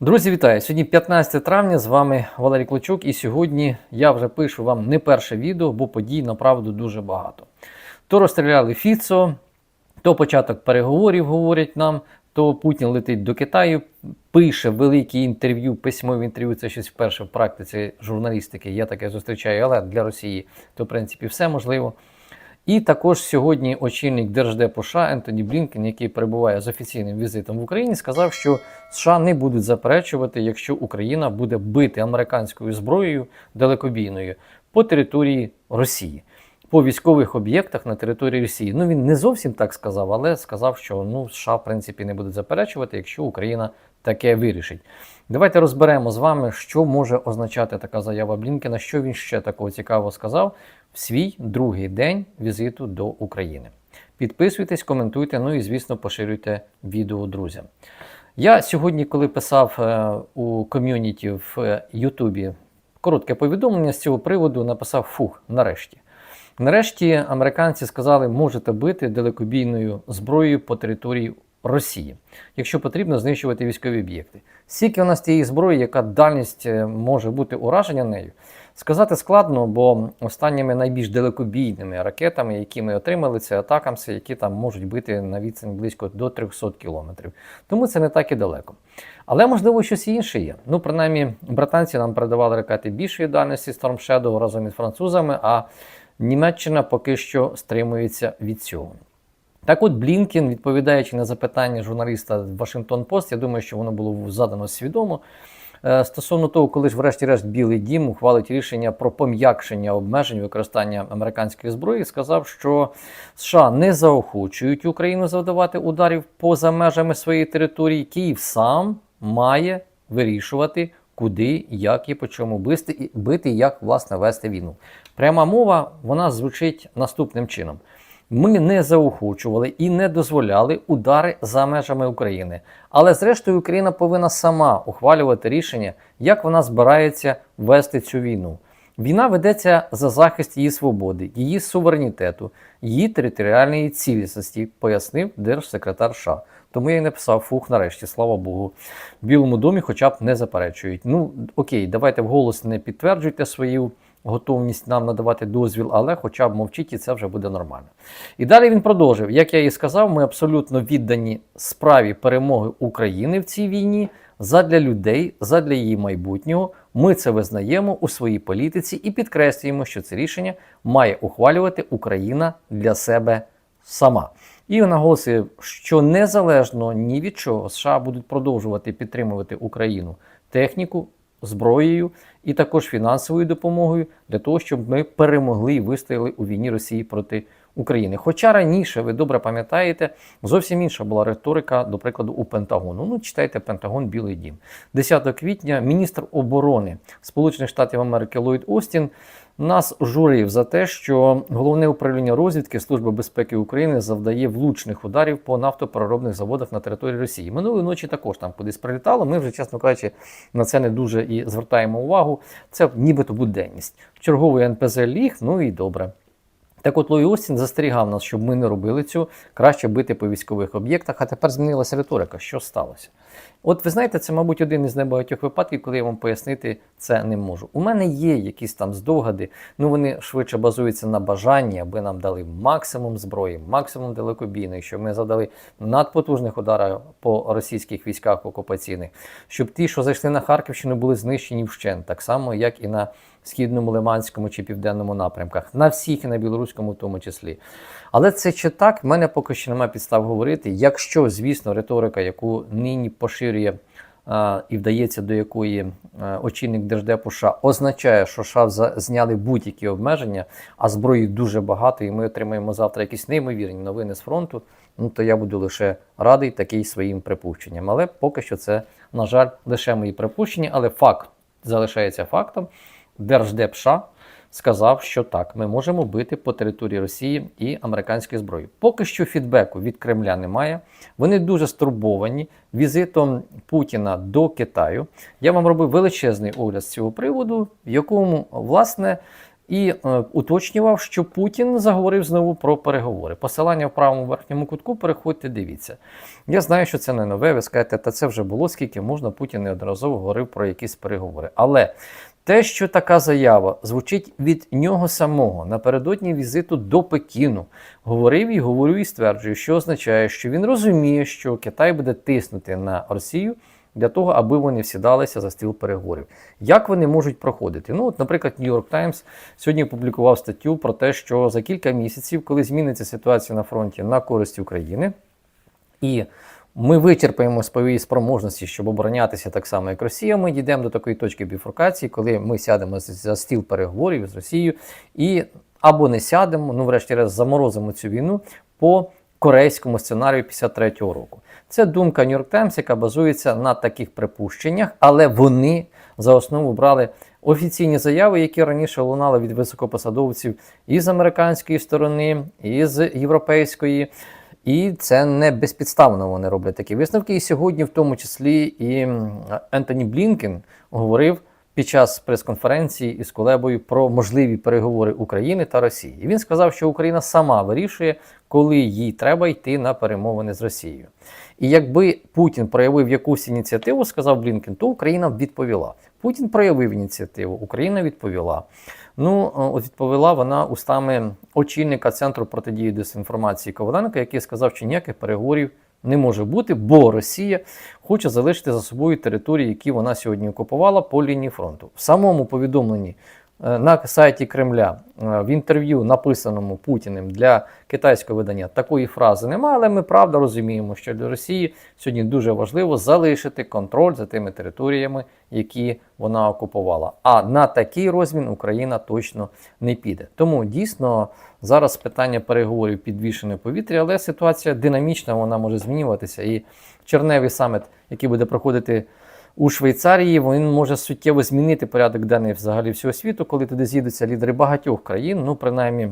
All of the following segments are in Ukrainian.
Друзі, вітаю! Сьогодні 15 травня, з вами Валерій Клочук, і сьогодні я вже пишу вам не перше відео, бо подій направду дуже багато. То розстріляли Фіцо, то початок переговорів говорять нам, то Путін летить до Китаю, пише великі інтерв'ю, письмові інтерв'ю. Це щось вперше в практиці журналістики. Я таке зустрічаю, але для Росії то в принципі все можливо. І також сьогодні очільник Держдепу США Ентоні Блінкен, який перебуває з офіційним візитом в Україні, сказав, що США не будуть заперечувати, якщо Україна буде бити американською зброєю далекобійною по території Росії, по військових об'єктах на території Росії. Ну він не зовсім так сказав, але сказав, що ну США в принципі не будуть заперечувати, якщо Україна таке вирішить. Давайте розберемо з вами, що може означати така заява Блінкена, що він ще такого цікавого сказав в свій другий день візиту до України. Підписуйтесь, коментуйте, ну і, звісно, поширюйте відео друзям. Я сьогодні, коли писав е, у ком'юніті в е, Ютубі коротке повідомлення з цього приводу, написав фух, нарешті. Нарешті американці сказали, можете бити далекобійною зброєю по території Росії, якщо потрібно знищувати військові об'єкти. Скільки у нас тієї зброї, яка дальність е, може бути ураження нею, сказати складно, бо останніми найбільш далекобійними ракетами, які ми отримали, це атакамси, які там можуть бити на відстань близько до 300 кілометрів. Тому це не так і далеко. Але можливо щось інше є. Ну, принаймні, британці нам передавали ракети більшої дальності Storm Shadow разом із французами, а Німеччина поки що стримується від цього. Так от Блінкен, відповідаючи на запитання журналіста Вашингтон Пост, я думаю, що воно було задано свідомо. е, Стосовно того, коли ж, врешті-решт, Білий Дім ухвалить рішення про пом'якшення обмежень використання американської зброї, сказав, що США не заохочують Україну завдавати ударів поза межами своєї території. Київ сам має вирішувати, куди, як і по чому бити, і як власне вести війну. Пряма мова вона звучить наступним чином. Ми не заохочували і не дозволяли удари за межами України. Але зрештою Україна повинна сама ухвалювати рішення, як вона збирається вести цю війну. Війна ведеться за захист її свободи, її суверенітету, її територіальної цілісності, пояснив держсекретар США. Тому я й написав фух, нарешті, слава Богу. В Білому домі хоча б не заперечують. Ну окей, давайте вголос не підтверджуйте свою готовність нам надавати дозвіл, але хоча б мовчіть, і це вже буде нормально. І далі він продовжив. Як я і сказав, ми абсолютно віддані справі перемоги України в цій війні задля людей, задля її майбутнього. Ми це визнаємо у своїй політиці і підкреслюємо, що це рішення має ухвалювати Україна для себе сама. І наголосив, що незалежно ні від чого США будуть продовжувати підтримувати Україну техніку, зброєю і також фінансовою допомогою для того, щоб ми перемогли і вистояли у війні Росії проти України. Хоча раніше, ви добре пам'ятаєте, зовсім інша була риторика, до прикладу, у Пентагону. Ну, читайте Пентагон Білий Дім. 10 квітня міністр оборони Сполучених Штатів Америки Ллойд Остін нас журив за те, що головне управління розвідки Служби безпеки України завдає влучних ударів по нафтопереробних заводах на території Росії. Минулої ночі також там кудись прилітало. Ми вже, чесно кажучи, на це не дуже і звертаємо увагу. Це нібито буденність. Черговий НПЗ ліг, ну і добре. Так от Лой Остін застерігав нас, щоб ми не робили цього, краще бити по військових об'єктах, а тепер змінилася риторика. Що сталося? От ви знаєте, це, мабуть, один із небагатьох випадків, коли я вам пояснити це не можу. У мене є якісь там здогади, ну вони швидше базуються на бажанні, аби нам дали максимум зброї, максимум далекобійних, щоб ми задали надпотужних ударів по російських військах окупаційних, щоб ті, що зайшли на Харківщину, були знищені вщент, так само, як і на східному, лиманському чи південному напрямках, на всіх і на білоруському, в тому числі. Але це чи так, в мене поки що немає підстав говорити. Якщо, звісно, риторика, яку нині поширює а, і вдається до якої а, очільник Держдепу США, означає, що США зняли будь-які обмеження, а зброї дуже багато, і ми отримаємо завтра якісь неймовірні новини з фронту. Ну то я буду лише радий такий своїм припущенням. Але поки що це, на жаль, лише мої припущення, але факт залишається фактом. Держдеп США сказав, що так, ми можемо бити по території Росії і американської зброї. Поки що фідбеку від Кремля немає. Вони дуже стурбовані візитом Путіна до Китаю. Я вам робив величезний огляд з цього приводу, в якому власне і е, уточнював, що Путін заговорив знову про переговори. Посилання в правому верхньому кутку, переходьте, дивіться. Я знаю, що це не нове. Ви скажете, та це вже було скільки можна. Путін неодноразово говорив про якісь переговори. Але те, що така заява звучить від нього самого напередодні візиту до Пекіну, говорив і говорю і стверджую, що означає, що він розуміє, що Китай буде тиснути на Росію для того, аби вони всідалися за стіл переговорів. Як вони можуть проходити? Ну, от, наприклад, York Times сьогодні опублікував статтю про те, що за кілька місяців, коли зміниться ситуація на фронті на користь України, і ми вичерпаємо свої спроможності, щоб оборонятися так само, як Росія. Ми дійдемо до такої точки біфуркації, коли ми сядемо за стіл переговорів з Росією і або не сядемо, ну врешті-решт заморозимо цю війну по корейському сценарію 53-го року. Це думка New York Times, яка базується на таких припущеннях, але вони за основу брали офіційні заяви, які раніше лунали від високопосадовців і з американської сторони, і з європейської. І це не безпідставно вони роблять такі висновки. І сьогодні, в тому числі, і Ентоні Блінкен говорив під час прес-конференції із Колебою про можливі переговори України та Росії. І він сказав, що Україна сама вирішує, коли їй треба йти на перемовини з Росією. І якби Путін проявив якусь ініціативу, сказав Блінкен, то Україна відповіла. Путін проявив ініціативу, Україна відповіла. Ну, от відповіла вона устами очільника Центру протидії дезінформації Коваленка, який сказав, що ніяких переговорів не може бути, бо Росія хоче залишити за собою території, які вона сьогодні окупувала по лінії фронту. В самому повідомленні Е, на сайті Кремля е, в інтерв'ю, написаному Путіним для китайського видання, такої фрази немає, але ми правда розуміємо, що для Росії сьогодні дуже важливо залишити контроль за тими територіями, які вона окупувала. А на такий розмін Україна точно не піде. Тому дійсно зараз питання переговорів підвішене повітря, але ситуація динамічна, вона може змінюватися. І черневий саміт, який буде проходити у Швейцарії він може суттєво змінити порядок денний взагалі всього світу, коли туди з'їдуться лідери багатьох країн. Ну, принаймні,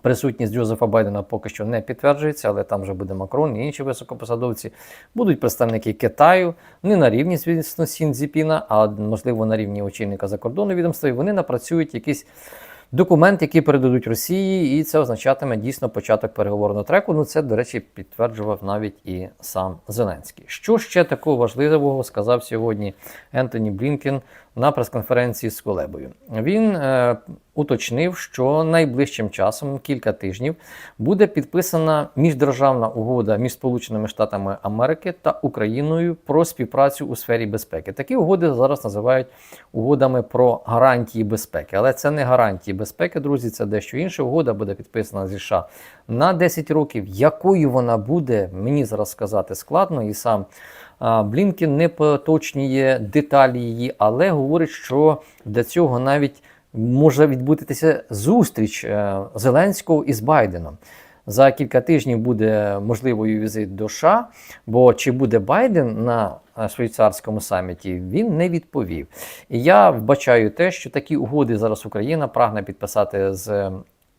присутність Джозефа Байдена поки що не підтверджується, але там вже буде Макрон і інші високопосадовці. Будуть представники Китаю, не на рівні, звісно, Сінзіпіна, а можливо на рівні очільника закордонного відомства. І вони напрацюють якісь документ, який передадуть Росії, і це означатиме дійсно початок переговорного треку. Ну це, до речі, підтверджував навіть і сам Зеленський. Що ще такого важливого сказав сьогодні Ентоні Блінкен на прес-конференції з Колебою? Він е, уточнив, що найближчим часом, кілька тижнів, буде підписана міждержавна угода між Сполученими Штатами Америки та Україною про співпрацю у сфері безпеки. Такі угоди зараз називають угодами про гарантії безпеки, але це не гарантії безпеки, друзі. Це дещо інше. Угода буде підписана зі США на 10 років. Якою вона буде, мені зараз сказати складно і сам. Блінкін не поточнює деталі її, але говорить, що для цього навіть може відбутися зустріч е, Зеленського із Байденом. За кілька тижнів буде можливою візит до США, бо чи буде Байден на е, швейцарському саміті, він не відповів. І я вбачаю те, що такі угоди зараз Україна прагне підписати з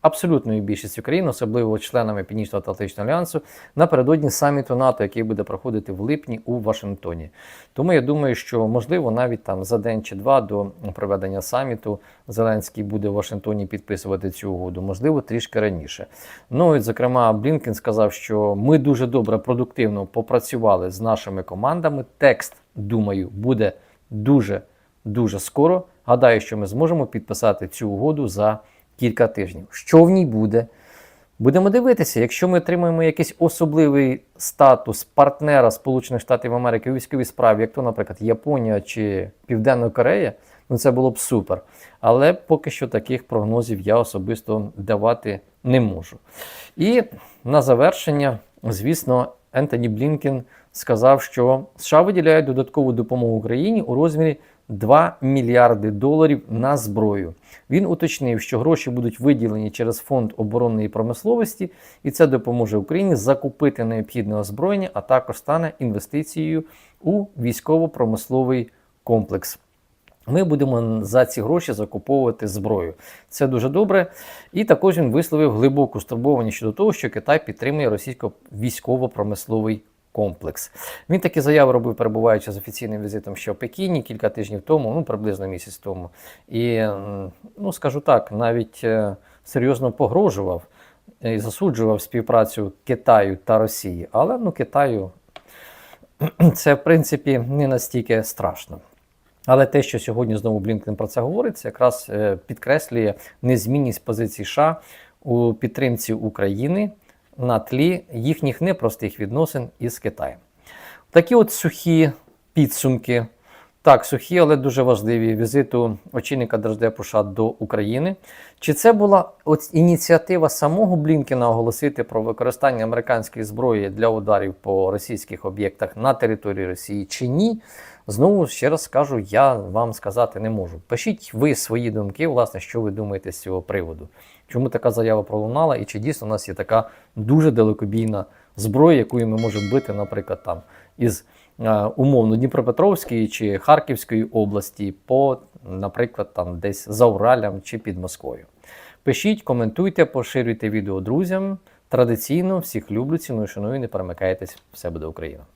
абсолютною більшістю країн, особливо членами Північно-Атлантичного альянсу, напередодні саміту НАТО, який буде проходити в липні у Вашингтоні. Тому я думаю, що можливо навіть там за день чи два до проведення саміту Зеленський буде в Вашингтоні підписувати цю угоду, можливо, трішки раніше. Ну і зокрема, Блінкен сказав, що ми дуже добре продуктивно попрацювали з нашими командами. Текст, думаю, буде дуже дуже скоро. Гадаю, що ми зможемо підписати цю угоду за кілька тижнів. Що в ній буде? Будемо дивитися, якщо ми отримаємо якийсь особливий статус партнера Сполучених Штатів Америки у військовій справі, як то, наприклад, Японія чи Південна Корея, ну це було б супер. Але поки що таких прогнозів я особисто давати не можу. І на завершення, звісно, Ентоні Блінкен сказав, що США виділяють додаткову допомогу Україні у розмірі 2 мільярди доларів на зброю. Він уточнив, що гроші будуть виділені через фонд оборонної промисловості, і це допоможе Україні закупити необхідне озброєння, а також стане інвестицією у військово-промисловий комплекс. Ми будемо за ці гроші закуповувати зброю. Це дуже добре. І також він висловив глибоку стурбованість щодо того, що Китай підтримує російсько військово-промисловий комплекс. Він такі заяви робив, перебуваючи з офіційним візитом ще в Пекіні кілька тижнів тому, ну приблизно місяць тому. І, ну скажу так, навіть е, серйозно погрожував і засуджував співпрацю Китаю та Росії. Але ну, Китаю це, в принципі, не настільки страшно. Але те, що сьогодні знову Блінкен про це говорить, це якраз е, підкреслює незмінність позицій США у підтримці України на тлі їхніх непростих відносин із Китаєм. Такі от сухі підсумки, так, сухі, але дуже важливі візиту очільника Держдепу США до України. Чи це була от ініціатива самого Блінкена оголосити про використання американської зброї для ударів по російських об'єктах на території Росії чи ні? Знову ще раз скажу, я вам сказати не можу. Пишіть ви свої думки, власне, що ви думаєте з цього приводу. Чому така заява пролунала, і чи дійсно у нас є така дуже далекобійна зброя, якою ми можемо бити, наприклад, там із е, умовно Дніпропетровської чи Харківської області, по, наприклад, там десь за Уралем чи під Москвою. Пишіть, коментуйте, поширюйте відео друзям. Традиційно всіх люблю, ціную, шаную, не перемикайтесь. Все буде Україна!